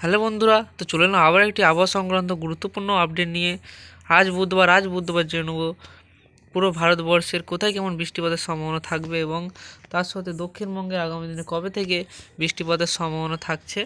Hello বন্ধুরা, তো চলে এলাম আবার একটি আবহাওয়া সংক্রান্ত গুরুত্বপূর্ণ আপডেট নিয়ে। আজ বুধবার আজ বুধবার জেনে নেব পুরো ভারতবর্ষের কোথায় কেমন বৃষ্টিপাতের সম্ভাবনা থাকবে এবং তার সাথে দক্ষিণবঙ্গের আগামী দিনে কবে থেকে বৃষ্টিপাতের সম্ভাবনা থাকছে,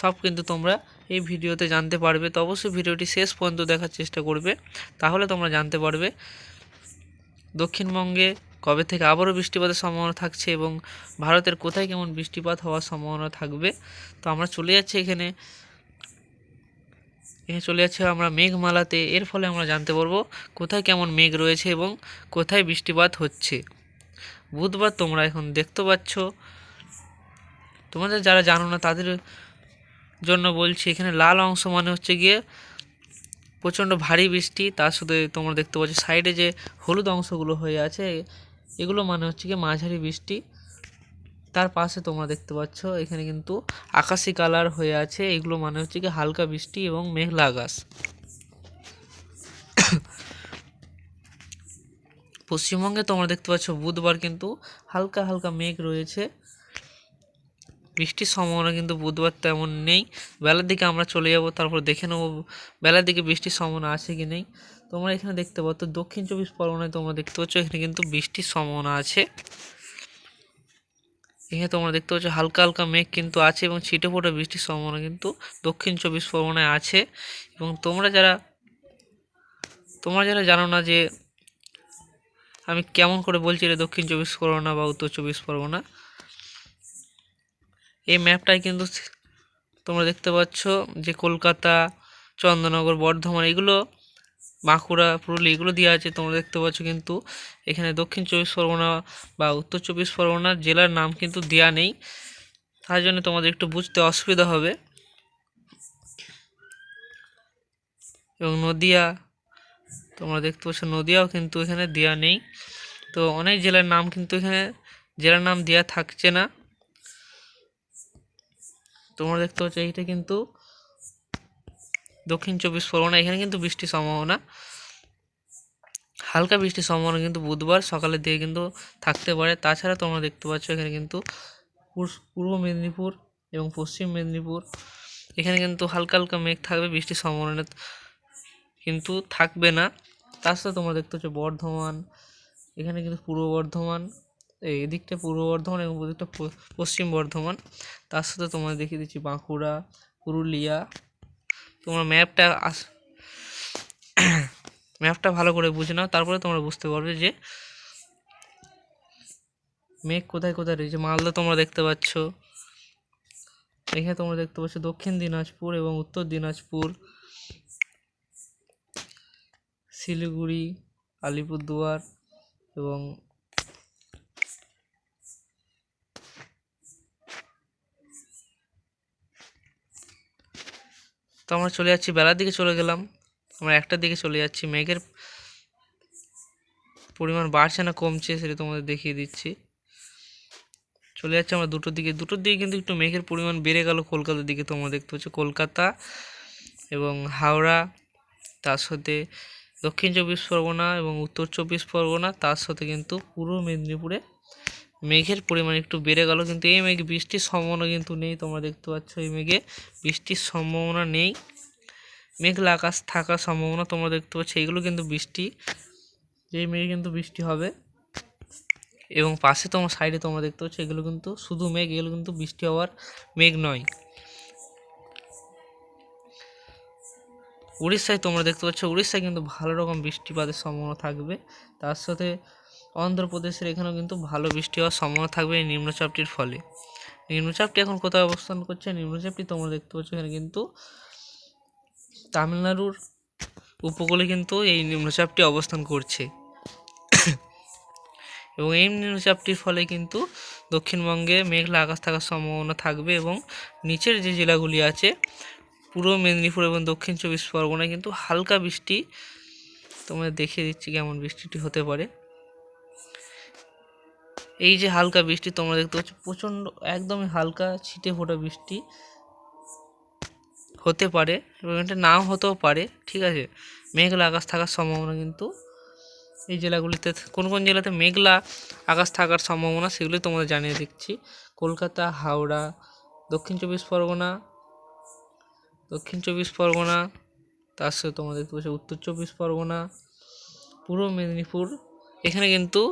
সব কিন্তু তোমরা এই ভিডিওতে জানতে পারবে। তো অবশ্যই ভিডিওটি শেষ পর্যন্ত দেখার চেষ্টা করবে, তাহলে তোমরা জানতে পারবে। দক্ষিণবঙ্গে কবে থেকে আবারও বৃষ্টিপাতের সম্ভাবনা থাকছে এবং ভারতের কোথায় কেমন বৃষ্টিপাত হওয়ার সম্ভাবনা থাকবে? তো আমরা চলে যাচ্ছি এখানে। এখানে চলে যাচ্ছে আমরা মেঘমালাতে। এর ফলে আমরা জানতে পারব কোথায় কেমন মেঘ রয়েছে এবং কোথায় বৃষ্টিপাত হচ্ছে। বুধবার তোমরা এখন দেখতে পাচ্ছ। তোমাদের যারা জানো না, তাদের জন্য বলছি এখানে লাল অংশ মানে হচ্ছে গিয়ে প্রচণ্ড ভারী বৃষ্টি। তার সাথে তোমরা দেখতে পাচ্ছ সাইডে যে হলুদ অংশগুলো হয়ে আছে এগুলো মানে হচ্ছে গিয়ে মাঝারি বৃষ্টি। তার পাশে তোমরা দেখতে পাচ্ছ, এখানে কিন্তু আকাশি কালার হয়ে আছে। এগুলো মানে হচ্ছে কি হালকা বৃষ্টি এবং মেঘলা আকাশ। পশ্চিমবঙ্গে তোমরা দেখতে পাচ্ছ, বুধবার কিন্তু হালকা হালকা মেঘ রয়েছে। বৃষ্টির সম্ভাবনা কিন্তু বুধবার তেমন নেই। বেলার দিকে আমরা চলে যাব, তারপর দেখে নেব বেলার দিকে বৃষ্টির সম্ভাবনা আছে কি নেই। তোমরা এখানে দেখতে পাচ্ছ, দক্ষিণ চব্বিশ পরগনায় তোমরা দেখতে পাচ্ছ, এখানে কিন্তু বৃষ্টির সম্ভাবনা আছে। এখানে তোমরা দেখতে পাচ্ছ, হালকা হালকা মেঘ কিন্তু আছে এবং ছিটে ফোটা বৃষ্টির সম্ভাবনা কিন্তু দক্ষিণ চব্বিশ পরগনায় আছে। এবং তোমরা যারা তোমরা যারা জানো না যে আমি কেমন করে বলছি এটা দক্ষিণ চব্বিশ পরগনা বা উত্তর চব্বিশ পরগনা, এই ম্যাপটায় কিন্তু তোমরা দেখতে পাচ্ছ যে কলকাতা, চন্দ্রনগর, বর্ধমান, এগুলো বাঁকুড়া পুরুলিয়া এগুলো দেওয়া আছে, তোমরা দেখতে পাচ্ছ কিন্তু এখানে দক্ষিণ চব্বিশ পরগনা বা উত্তর চব্বিশ পরগনা জেলার নাম কিন্তু দেওয়া নেই। তার জন্য তোমাদের একটু বুঝতে অসুবিধা হবে। এবং নদিয়া, তোমরা দেখতে পাচ্ছ নদিয়াও কিন্তু এখানে দেওয়া নেই। তো অনেক জেলার নাম কিন্তু এখানে, জেলার নাম দেওয়া থাকছে না। তোমরা দেখতে পাচ্ছ এইটা কিন্তু দক্ষিণ চব্বিশ পরগনা, এখানে কিন্তু বৃষ্টির সম্ভাবনা। হালকা বৃষ্টির সম্ভাবনা কিন্তু বুধবার, সকালের দিকে কিন্তু থাকতে পারে। তাছাড়া তোমরা দেখতে পাচ্ছ এখানে কিন্তু পূর্ব মেদিনীপুর এবং পশ্চিম মেদিনীপুর, এখানে কিন্তু হালকা হালকা মেঘ থাকবে, বৃষ্টির সম্ভাবনা কিন্তু থাকবে না। সাথে তোমরা দেখতে পাচ্ছ বর্ধমান, এখানে কিন্তু পূর্ব বর্ধমান, এই এদিকটা পূর্ব বর্ধমান এবং ওদিকটা পশ্চিম বর্ধমান। তার সাথে তোমাদের দেখিয়ে দিচ্ছি বাঁকুড়া, পুরুলিয়া তোমরা ম্যাপটা আস, ম্যাপটা ভালো করে বুঝে নাও, তারপরে তোমরা বুঝতে পারবে যে মেঘ কোথায় কোথায় রয়েছে। মালদা তোমরা দেখতে পাচ্ছ। এখানে তোমরা দেখতে পাচ্ছ দক্ষিণ দিনাজপুর এবং উত্তর দিনাজপুর, শিলিগুড়ি, আলিপুরদুয়ার এবং তো আমরা চলে যাচ্ছি, বেলার দিকে চলে গেলাম। আমরা একটার দিকে চলে যাচ্ছি। মেঘের পরিমাণ বাড়ছে না, কমছে সেটা তোমাদের দেখিয়ে দিচ্ছি। চলে যাচ্ছে আমরা দুটোর দিকে। দুটোর দিকে কিন্তু একটু মেঘের পরিমাণ বেড়ে গেল কলকাতার দিকে। তোমরা দেখতে পাচ্ছ কলকাতা এবং হাওড়া, তার সাথে দক্ষিণ চব্বিশ পরগনা এবং উত্তর চব্বিশ পরগনা, তার সাথে কিন্তু পূর্ব মেদিনীপুরে মেঘের পরিমাণ একটু বেড়ে গেল, কিন্তু এই মেঘে বৃষ্টির সম্ভাবনা কিন্তু নেই। তোমরা দেখতে পাচ্ছ এই মেঘে বৃষ্টির সম্ভাবনা নেই। মেঘলা আকাশ থাকার সম্ভাবনা তোমরা দেখতে পাচ্ছ এইগুলো কিন্তু বৃষ্টি। যেই মেঘে কিন্তু বৃষ্টি হবে। এবং পাশে তোমার সাইডে তোমরা দেখতে পাচ্ছ, এগুলো কিন্তু শুধু মেঘ, এগুলো কিন্তু বৃষ্টি হওয়ার মেঘ নয়। উড়িষ্যায় তোমরা দেখতে পাচ্ছ, উড়িষ্যায় কিন্তু ভালো রকম বৃষ্টিপাতের সম্ভাবনা থাকবে। তার সাথে অন্ধ্রপ্রদেশের এখানেও কিন্তু ভালো বৃষ্টি হওয়ার সম্ভাবনা থাকবে এই নিম্নচাপটির ফলে। নিম্নচাপটি এখন কোথায় অবস্থান করছে? নিম্নচাপটি তোমরা দেখতে পাচ্ছ এখানে কিন্তু তামিলনাড়ুর উপকূলে কিন্তু এই নিম্নচাপটি অবস্থান করছে। এবং এই নিম্নচাপটির ফলে কিন্তু দক্ষিণবঙ্গে মেঘলা আকাশ থাকার সম্ভাবনা থাকবে এবং নিচের যে জেলাগুলি আছে, পূর্ব মেদিনীপুর এবং দক্ষিণ চব্বিশ পরগনায় কিন্তু হালকা বৃষ্টি, তোমরা দেখিয়ে দিচ্ছি কেমন বৃষ্টিটি হতে পারে। এই যে হালকা বৃষ্টি, তোমরা দেখতে পাচ্ছ, প্রচণ্ড, একদমই হালকা ছিটে ফোটা বৃষ্টি হতে পারে এবং এটা নাও হতেও পারে, ঠিক আছে? মেঘলা আকাশ থাকার সম্ভাবনা কিন্তু এই জেলাগুলিতে, কোন কোন জেলাতে মেঘলা আকাশ থাকার সম্ভাবনা সেগুলি তোমাদের জানিয়ে দিচ্ছি। কলকাতা, হাওড়া, দক্ষিণ চব্বিশ পরগনা, দক্ষিণ চব্বিশ পরগনা, তার সাথে তোমরা দেখতে পাচ্ছ, উত্তর চব্বিশ পরগনা, পূর্ব মেদিনীপুর, এখানে কিন্তু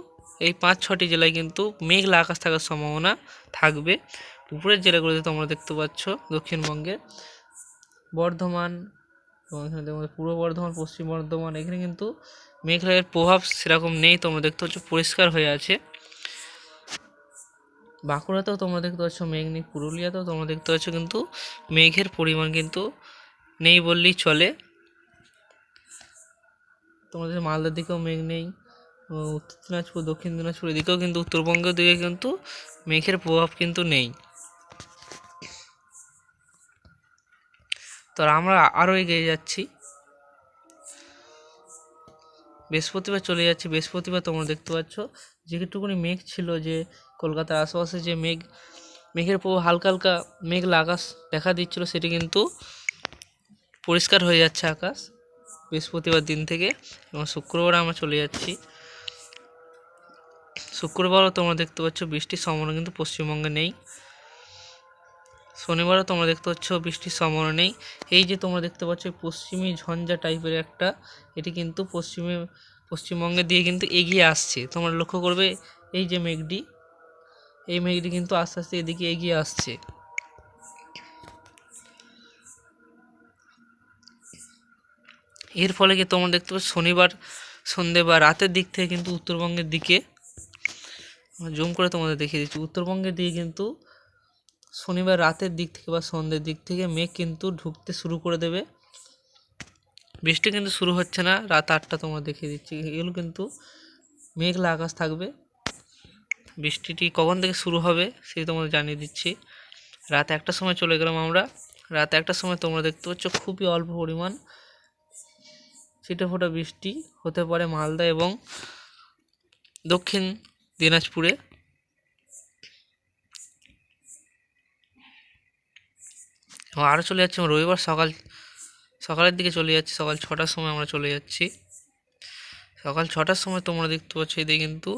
এই পাঁচ, ছটি জেলায় কিন্তু মেঘলা আকাশ থাকার সম্ভাবনা থাকবে। উপরের জেলাগুলোতে তোমরা দেখতে পাচ্ছ দক্ষিণবঙ্গে বর্ধমান এখানে পূর্ব বর্ধমান, পশ্চিম বর্ধমান, এখানে কিন্তু মেঘলার প্রভাব সেরকম নেই, তোমরা দেখতে পাচ্ছ পরিষ্কার হয়ে আছে। বাঁকুড়াতেও তোমরা দেখতে পাচ্ছ মেঘ নেই, পুরুলিয়াতেও তোমরা দেখতে পাচ্ছ কিন্তু মেঘের পরিমাণ কিন্তু নেই বললেই চলে। তোমাদের মালদার দিকেও মেঘ নেই। উত্তর দিনাজপুর, দক্ষিণ দিনাজপুর, এদিকেও কিন্তু উত্তরবঙ্গের দিকে কিন্তু মেঘের প্রভাব কিন্তু নেই। তো আমরা আরও এগিয়ে যাচ্ছি। বৃহস্পতিবার চলে যাচ্ছি। বৃহস্পতিবার তোমরা দেখতে পাচ্ছ যেটুকুনি মেঘ ছিল যে কলকাতার আশেপাশে যে মেঘ, মেঘের প্রভাব হালকা হালকা মেঘলা আকাশ দেখা দিচ্ছিল, সেটি কিন্তু পরিষ্কার হয়ে যাচ্ছে আকাশ বৃহস্পতিবার দিন থেকে এবং শুক্রবার আমরা চলে যাচ্ছি। শুক্রবারও তোমরা দেখতে পাচ্ছ বৃষ্টির সম্ভাবনা কিন্তু পশ্চিমবঙ্গে নেই। শনিবারও তোমরা দেখতে পাচ্ছ বৃষ্টির সম্ভাবনা নেই। এই যে তোমরা দেখতে পাচ্ছ পশ্চিমী ঝঞ্ঝা টাইপের একটা, এটি কিন্তু পশ্চিমে, পশ্চিমবঙ্গে দিয়ে কিন্তু এগিয়ে আসছে। তোমরা লক্ষ্য করবে, এই যে মেঘটি, এই মেঘটি কিন্তু আস্তে আস্তে এদিকে এগিয়ে আসছে। এর ফলে কি তোমরা দেখতে পাচ্ছ, শনিবার সন্ধে বা রাতের দিক থেকে কিন্তু উত্তরবঙ্গের দিকে জুম করে তোমাদের দেখিয়ে দিচ্ছি। উত্তরবঙ্গের দিকে কিন্তু শনিবার রাতের দিক থেকে বা সন্ধ্যের দিক থেকে মেঘ কিন্তু ঢুকতে শুরু করে দেবে। বৃষ্টি কিন্তু শুরু হচ্ছে না, রাত আটটা তোমরা দেখিয়ে দিচ্ছি। এগুলো কিন্তু মেঘলা আকাশ থাকবে। বৃষ্টিটি কখন থেকে শুরু হবে সেটি তোমাদের জানিয়ে দিচ্ছি। রাত একটার সময় চলে গেলাম আমরা। রাত একটার সময় তোমরা দেখতে পাচ্ছ খুবই অল্প পরিমাণ ছিটে ফোটা বৃষ্টি হতে পারে মালদা এবং দক্ষিণ দিনাজপুরে? আরও চলে যাচ্ছি। আমরা রবিবার সকাল, সকালের দিকে চলে যাচ্ছি। সকাল ছটার সময় আমরা চলে যাচ্ছি। সকাল ছটার সময় তোমরা দেখতে পাচ্ছ এদিকে কিন্তু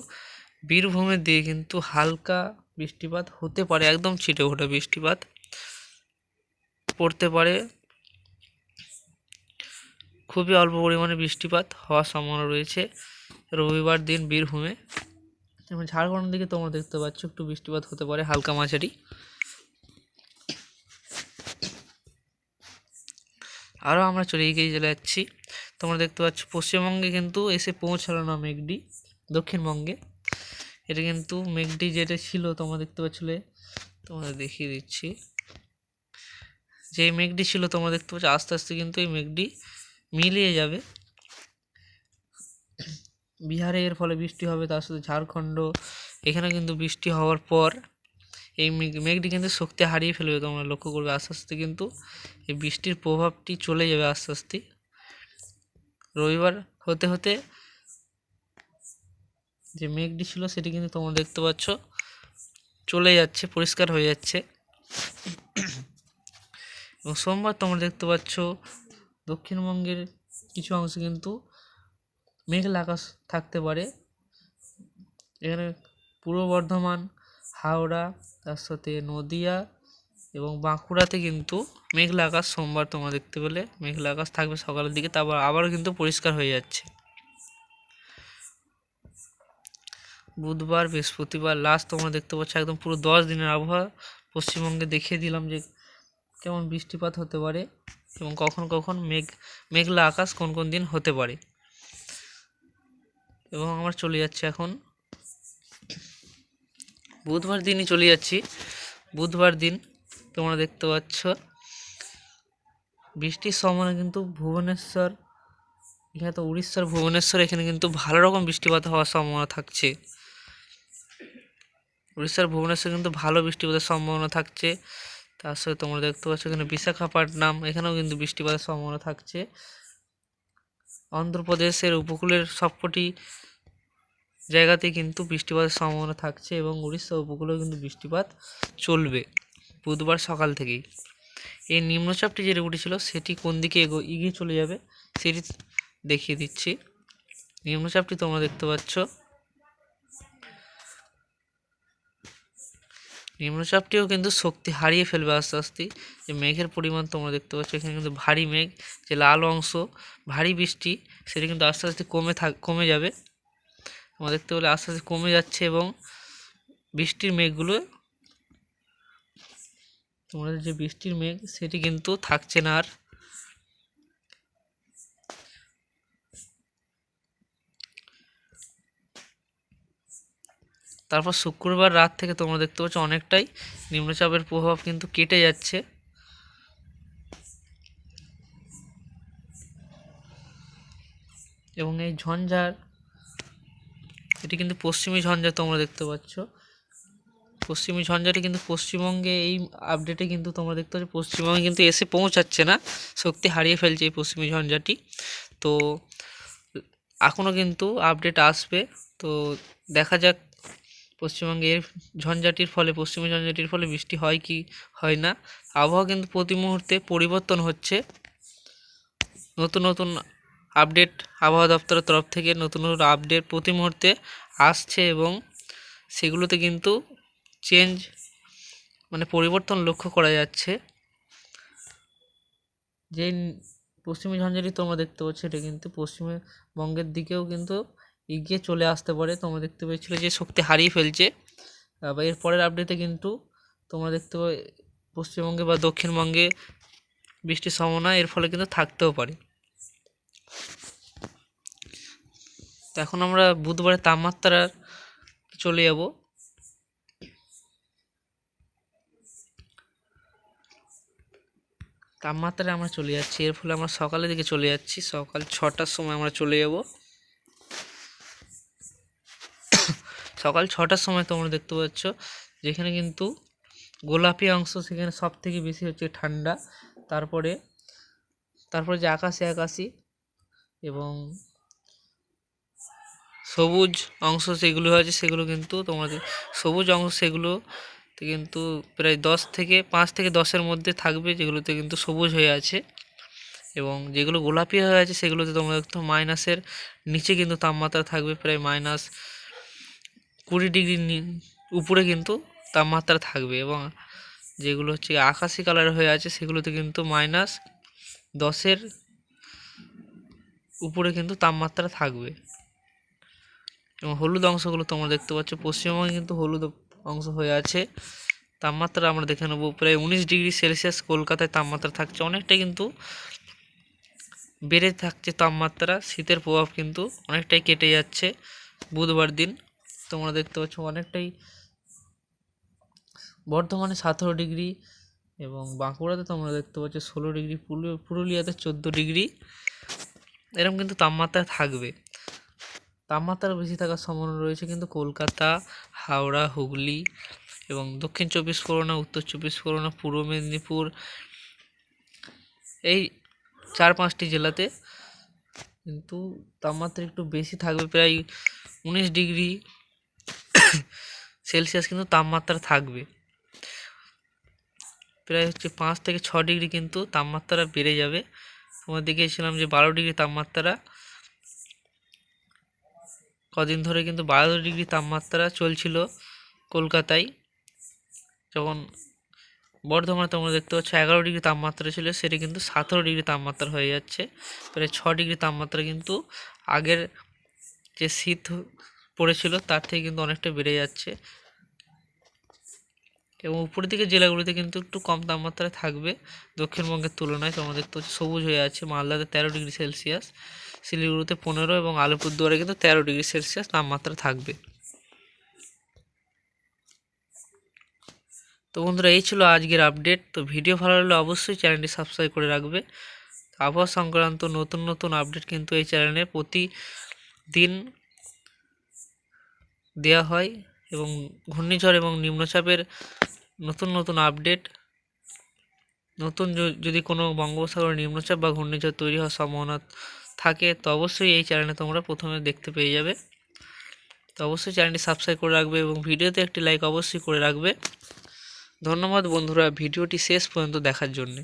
বীরভূমের দিকে কিন্তু হালকা বৃষ্টিপাত হতে পারে। একদম ছিটে ফোটা বৃষ্টিপাত পড়তে পারে। খুবই অল্প পরিমাণে বৃষ্টিপাত হওয়ার সম্ভাবনা রয়েছে। রবিবার দিন বীরভূমে। এবং ঝাড়খণ্ডের দিকে তোমরা দেখতে পাচ্ছ, একটু বৃষ্টিপাত হতে পারে, হালকা মাঝারি। আরও আমরা চলে এগিয়ে চলে যাচ্ছি। তোমরা দেখতে পাচ্ছ, পশ্চিমবঙ্গে কিন্তু এসে পৌঁছালো না মেঘটি, দক্ষিণবঙ্গে। এটা কিন্তু মেঘটি যেটা ছিল, তোমরা দেখতে পাচ্ছিলে, তোমাদের দেখিয়ে দিচ্ছি। যে মেঘটি ছিল, তোমরা দেখতে পাচ্ছ, আস্তে আস্তে কিন্তু এই মেঘটি মিলিয়ে যাবে। বিহারে এর ফলে বৃষ্টি হবে, তার সাথে ঝাড়খণ্ড। এখানে কিন্তু বৃষ্টি হওয়ার পর এই মেঘ, মেঘটি কিন্তু শক্তি হারিয়ে ফেলবে, তোমরা লক্ষ্য করবে আস্তে আস্তে কিন্তু এই বৃষ্টির প্রভাবটি চলে যাবে আস্তে আস্তে। রবিবার হতে হতে যে মেঘটি ছিল সেটি কিন্তু তোমরা দেখতে পাচ্ছ, চলে যাচ্ছে, পরিষ্কার হয়ে যাচ্ছে। এবং সোমবার তোমরা দেখতে পাচ্ছ দক্ষিণবঙ্গের কিছু অংশ কিন্তু মেঘলা আকাশ থাকতে পারে। এখানে পূর্ব বর্ধমান, হাওড়া, তার সাথে নদিয়া এবং বাঁকুড়াতে কিন্তু মেঘলা আকাশ সোমবার তোমরা দেখতে পেলে। মেঘলা আকাশ থাকবে সকালের দিকে, তারপর আবারও কিন্তু পরিষ্কার হয়ে যাচ্ছে। বুধবার, বৃহস্পতিবার লাস্ট তোমরা দেখতে পাচ্ছ একদম পুরো দশ দিনের আবহাওয়া। পশ্চিমবঙ্গে দেখিয়ে দিলাম যে কেমন বৃষ্টিপাত হতে পারে এবং কখন কখন মেঘ, মেঘলা আকাশ কোন কোন দিন হতে পারে। এবং আমরা চলে যাচ্ছি এখন। বুধবার দিনই চলে যাচ্ছি। বুধবার দিন তোমরা দেখতে পাচ্ছ। বৃষ্টির সময় কিন্তু ভুবনেশ্বর, এখানে তো উড়িষ্যার ভুবনেশ্বর, এখানে কিন্তু ভালো রকম বৃষ্টিপাত হওয়ার সম্ভাবনা থাকছে। উড়িষ্যার ভুবনেশ্বর কিন্তু ভালো বৃষ্টিপাতের সম্ভাবনা থাকছে। তার সাথে তোমরা দেখতে পাচ্ছ এখানে বিশাখাপট্টনম এখানেও কিন্তু বৃষ্টিপাতের সম্ভাবনা থাকছে। অন্ধ্রপ্রদেশের উপকূলের সবকটি জায়গাতে কিন্তু বৃষ্টিপাতের সম্ভাবনা থাকছে এবং উড়িষ্যা উপকূলেও কিন্তু বৃষ্টিপাত চলবে বুধবার সকাল থেকেই। এই নিম্নচাপটি যে রেগুটি ছিল, সেটি কোন দিকে এগো, এগিয়ে চলে যাবে, সেটি দেখিয়ে দিচ্ছি। নিম্নচাপটি তোমরা দেখতে পাচ্ছ। নিম্নচাপটিও কিন্তু শক্তি হারিয়ে ফেলবে আস্তে আস্তে। যে মেঘের পরিমাণ তোমরা দেখতে পাচ্ছ, এখানে কিন্তু ভারী মেঘ, যে লাল অংশ, ভারী বৃষ্টি, সেটা কিন্তু আস্তে আস্তে কমে থাক, কমে যাবে। তোমরা দেখতে পেলে আস্তে আস্তে কমে যাচ্ছে এবং বৃষ্টির মেঘগুলো, তোমাদের যে বৃষ্টির মেঘ, সেটি কিন্তু থাকছে না আর। তারপর শুক্রবার রাত থেকে তোমরা দেখতে পাচ্ছ অনেকটাই নিম্নচাপের প্রভাব কিন্তু কেটে যাচ্ছে। এবং এই ঝঞ্ঝার, এটি কিন্তু পশ্চিমী ঝঞ্ঝা তোমরা দেখতে পাচ্ছ। পশ্চিমী ঝঞ্ঝাটি কিন্তু পশ্চিমবঙ্গে এই আপডেটে কিন্তু তোমরা দেখতে পাচ্ছ, পশ্চিমবঙ্গে কিন্তু এসে পৌঁছাচ্ছে না। শক্তি হারিয়ে ফেলছে এই পশ্চিমী ঝঞ্ঝাটি। তো এখনও কিন্তু আপডেট আসবে। তো, দেখা যাক পশ্চিমবঙ্গে এর ঝঞ্ঝাটির ফলে পশ্চিমী ঝঞ্ঝাটির ফলে বৃষ্টি হয় কি, হয় না। আবহাওয়া কিন্তু প্রতি মুহূর্তে পরিবর্তন হচ্ছে। নতুন নতুন আপডেট আবহাওয়া দপ্তরের তরফ থেকে নতুন নতুন আপডেট প্রতি মুহূর্তে আসছে এবং সেগুলোতে কিন্তু চেঞ্জ মানে পরিবর্তন লক্ষ্য করা যাচ্ছে। যে পশ্চিমী ঝঞ্ঝাটি তোমরা দেখতে পাচ্ছ এটা কিন্তু পশ্চিমবঙ্গের দিকেও কিন্তু এগিয়ে চলে আসতে পারে। তোমরা দেখতে পেয়েছিলে যে শক্তি হারিয়ে ফেলছে। বা এর পরের আপডেটে কিন্তু তোমরা দেখতে পাবে পশ্চিমবঙ্গে বা দক্ষিণবঙ্গে বৃষ্টির সম্ভাবনা এর ফলে কিন্তু থাকতেও পারে। এখন আমরা বুধবারের তাপমাত্রার চলে যাব। তাপমাত্রায় আমরা চলে যাচ্ছি। এর ফলে আমরা সকালের দিকে চলে যাচ্ছি। সকাল ছটার সময় আমরা চলে যাব। সকাল ছটার সময় তোমরা দেখতে পাচ্ছ, যেখানে কিন্তু গোলাপি অংশ সেখানে সব থেকে বেশি হচ্ছে ঠান্ডা। তারপরে তারপরে যে আকাশে আকাশি এবং সবুজ অংশ সেগুলো আছে, সেগুলো কিন্তু তোমাদের, সবুজ অংশ সেগুলো কিন্তু প্রায় দশ থেকে, পাঁচ থেকে দশের মধ্যে থাকবে, যেগুলোতে কিন্তু সবুজ হয়ে আছে। এবং যেগুলো গোলাপি হয়ে আছে, সেগুলোতে তোমরা মাইনাসের নিচে কিন্তু তাপমাত্রা থাকবে, প্রায় মাইনাস কুড়ি ডিগ্রি উপরে কিন্তু তাপমাত্রা থাকবে এবং যেগুলো হচ্ছে আকাশি কালার হয়ে আছে সেগুলোতে কিন্তু মাইনাস দশের উপরে কিন্তু তাপমাত্রা থাকবে। এবং হলুদ অংশগুলো তোমরা দেখতে পাচ্ছ, পশ্চিমবঙ্গে কিন্তু হলুদ অংশ হয়ে আছে। তাপমাত্রা আমরা দেখে নেব, প্রায় উনিশ ডিগ্রি সেলসিয়াস কলকাতায় তাপমাত্রা থাকছে। অনেকটা কিন্তু বেড়ে থাকছে তাপমাত্রা, শীতের প্রভাব কিন্তু অনেকটাই কেটে যাচ্ছে বুধবার দিন। তোমরা দেখতে পাচ্ছ অনেকটাই বর্ধমানে সতেরো ডিগ্রি এবং বাঁকুড়াতে তোমরা দেখতে পাচ্ছ ষোলো ডিগ্রি পুরুলিয়াতে চোদ্দ ডিগ্রি। এরকম কিন্তু তাপমাত্রা থাকবে। তাপমাত্রা বেশি থাকার সম্ভাবনা রয়েছে কিন্তু কলকাতা, হাওড়া, হুগলি এবং দক্ষিণ চব্বিশ পরগনা, উত্তর চব্বিশ পরগনা, পূর্ব মেদিনীপুর এই চার পাঁচটি জেলাতে কিন্তু তাপমাত্রা একটু বেশি থাকবে, প্রায় উনিশ ডিগ্রি সেলসিয়াস কিন্তু তাপমাত্রা থাকবে। প্রায় হচ্ছে পাঁচ থেকে ছ ডিগ্রি কিন্তু তাপমাত্রা বেড়ে যাবে। তোমার দেখিয়েছিলাম যে বারো ডিগ্রি তাপমাত্রা, কদিন ধরে কিন্তু বারো ডিগ্রি তাপমাত্রা চলছিল কলকাতায়। যখন বর্ধমানে তোমরা দেখতে পাচ্ছ এগারো ডিগ্রি তাপমাত্রা ছিল, সেটা কিন্তু সতেরো ডিগ্রি তাপমাত্রা হয়ে যাচ্ছে। প্রায় ছ ডিগ্রি তাপমাত্রা কিন্তু আগের যে শীত পড়েছিল, তার থেকে কিন্তু অনেকটা বেড়ে যাচ্ছে। এবং উপরের দিকে জেলাগুলিতে কিন্তু একটু কম তাপমাত্রায় থাকবে। দক্ষিণবঙ্গের তুলনায় তোমরা দেখতে পাচ্ছ সবুজ হয়ে আছে। মালদাতে তেরো ডিগ্রি সেলসিয়াস, শিলিগুড়িতে পনেরো এবং আলিপুরদুয়ারে কিন্তু তেরো ডিগ্রি সেলসিয়াস তাপমাত্রা থাকবে। তো বন্ধুরা, এই ছিল আজকের আপডেট। তো ভিডিও ভালো লাগলে অবশ্যই চ্যানেলটি সাবস্ক্রাইব করে রাখবে। আবহাওয়া সংক্রান্ত নতুন নতুন আপডেট কিন্তু এই চ্যানেলে প্রতিদিন দেওয়া হয় এবং ঘূর্ণিঝড় এবং নিম্নচাপের নতুন নতুন আপডেট, নতুন যদি কোনো বঙ্গোপসাগর নিম্নচাপ বা ঘূর্ণিঝড় তৈরি হওয়ার সম্ভাবনা থাকে, তো অবশ্যই এই চ্যানেলে তোমরা প্রথমে দেখতে পেয়ে যাবে। তো অবশ্যই চ্যানেলটি সাবস্ক্রাইব করে রাখবে এবং ভিডিওতে একটি লাইক অবশ্যই করে রাখবে। ধন্যবাদ বন্ধুরা, ভিডিওটি শেষ পর্যন্ত দেখার জন্যে।